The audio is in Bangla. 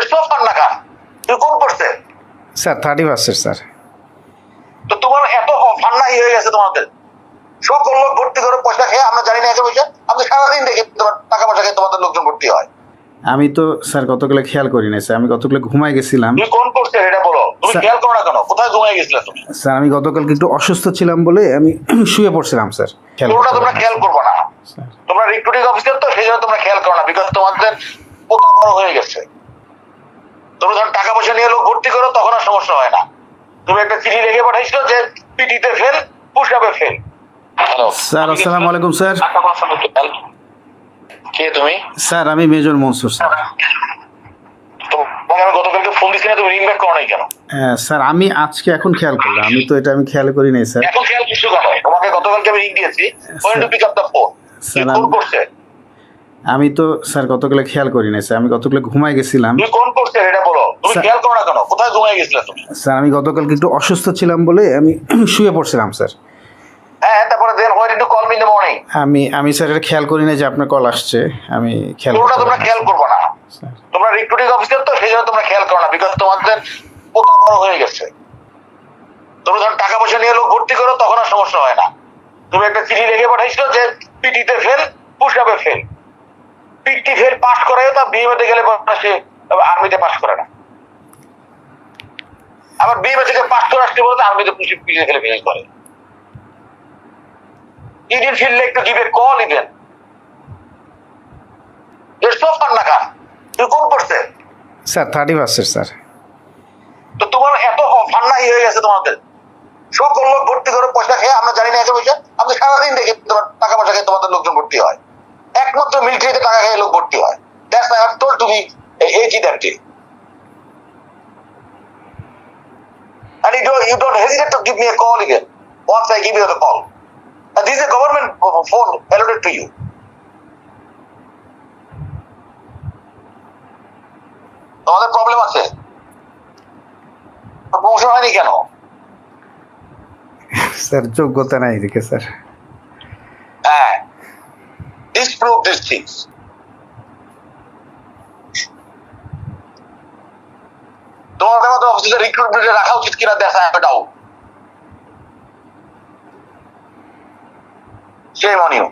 দেড়শো ফান্না খান তুমি কোন করছে? Sir thirty percent sir. তো তোমার এত ফান্নাই হয়ে গেছে তোমাদের। সকল লোক ভর্তি করে পয়সা খেয়ে আমরা জানি না একে পয়সা আপনি সারাদিন দেখি তোমার টাকা পয়সা খেয়ে তোমাদের লোকজন ভর্তি হয়। আমি তো স্যার কতগুলো খেয়াল করি না স্যার। আমি কতগুলো ঘুমাই গেছিলাম। তুমি কোন করছে এটা বলো। তুমি স্যার- খেয়াল করো না কেন? কোথায় ঘুমিয়ে গেছিলে তুমি? স্যার আমি গতকালকে একটু অসুস্থ ছিলাম বলে আমি শুয়ে পড়ছিলাম স্যার। তোমরা খেয়াল করবে না। তোমরা রিক্রুটিং অফিসার তো সেই জন্য তোমরা খেয়াল করো না বিকজ তোমাদের পোতা বড় হয়ে গেছে। তুমি যখন টাকা পয়সা নিয়ে লোক ভর্তি করো তখন আর সমস্যা হয় না। তুমি একটা চিঠি লিখে পাঠাইছিল যে পিটিতে ফেল পুষাবে ফেল স্যার আসসালামু আলাইকুম স্যার। কে তুমি? স্যার আমি মেজর মনসুর স্যার। তোমাকে আমি গতকালকে ফোন দিচ্ছি না তুমি রিং ব্যাক করো নাই কেন? হ্যাঁ, স্যার আমি আজকে এখন খেয়াল করলাম। আমি তো এটা আমি খেয়াল করি নাই স্যার। এখন খেয়াল কিছু কেন তোমাকে গতকালকে আমি রিং দিয়েছি। When to pick up the phone sir, করছে? আমি তো স্যার কতগুলো খেয়াল করি নাই স্যার। আমি কতগুলো ঘুমাই গেছিলাম। তুমি কোন এটা বলো? তুমি খেয়াল করো না কেন? কোথায় ঘুমিয়ে গেছিলে তুমি? স্যার আমি গতকালকে একটু অসুস্থ ছিলাম বলে আমি শুয়ে পড়ছিলাম স্যার। হ্যাঁ তারপরে then did call me in the morning আমি আমি স্যার এটা খেয়াল করি না যে আপনার কল আসছে। আমি খেয়াল করতে তোমরা খেয়াল করবে না। তোমরা রিক্রুটিং অফিসার তো সেই জন্য তোমরা খেয়াল করো না বিকজ তোমাদের পোতা বড় হয়ে গেছে। তুমি যখন টাকা পয়সা নিয়ে লোক ভর্তি করো তখন আর সমস্যা হয় না। তুমি একটা চিঠি লিখে পাঠাইছিল যে পিটিতে ফেল পুষাবে ফেল পিটি ফেল পাস করে তা বিএমএতে গেলে সে আর্মিতে পাস করে না। আবার বিএমএ থেকে পাস করে আসতে বলতে আর্মিতে পুষে পিটিতে ফেলে ফেল করে। You didn't feel like to give a call even. You're না খান তুমি কোন করছে? স্যার থার্টি পার্সেন্ট স্যার তো তোমার এত ফান্নাই হয়ে গেছে তোমাদের। সকল লোক ভর্তি করে পয়সা খেয়ে আমরা জানি না একে পয়সা। আপনি সারাদিন দেখি তোমার টাকা পয়সা খেয়ে তোমাদের লোকজন ভর্তি হয়। একমাত্র মিলিটারিতে টাকা খেয়ে লোক ভর্তি হয় that's I have told to me ago that day And you don't, you don't hesitate to give me a call again once I give you the call. And this is a government phone allotted to you. তোমাদের প্রবলেম আছে প্রমোশন হয়নি কেন স্যার যোগ্যতা নাই এদিকে স্যার হ্যাঁ ডিসপ্রুভ these things. তোমাদের মতো অফিসে রিক্রুটমেন্টে রাখা উচিত কিনা দেখা ডাউট সেই মনিও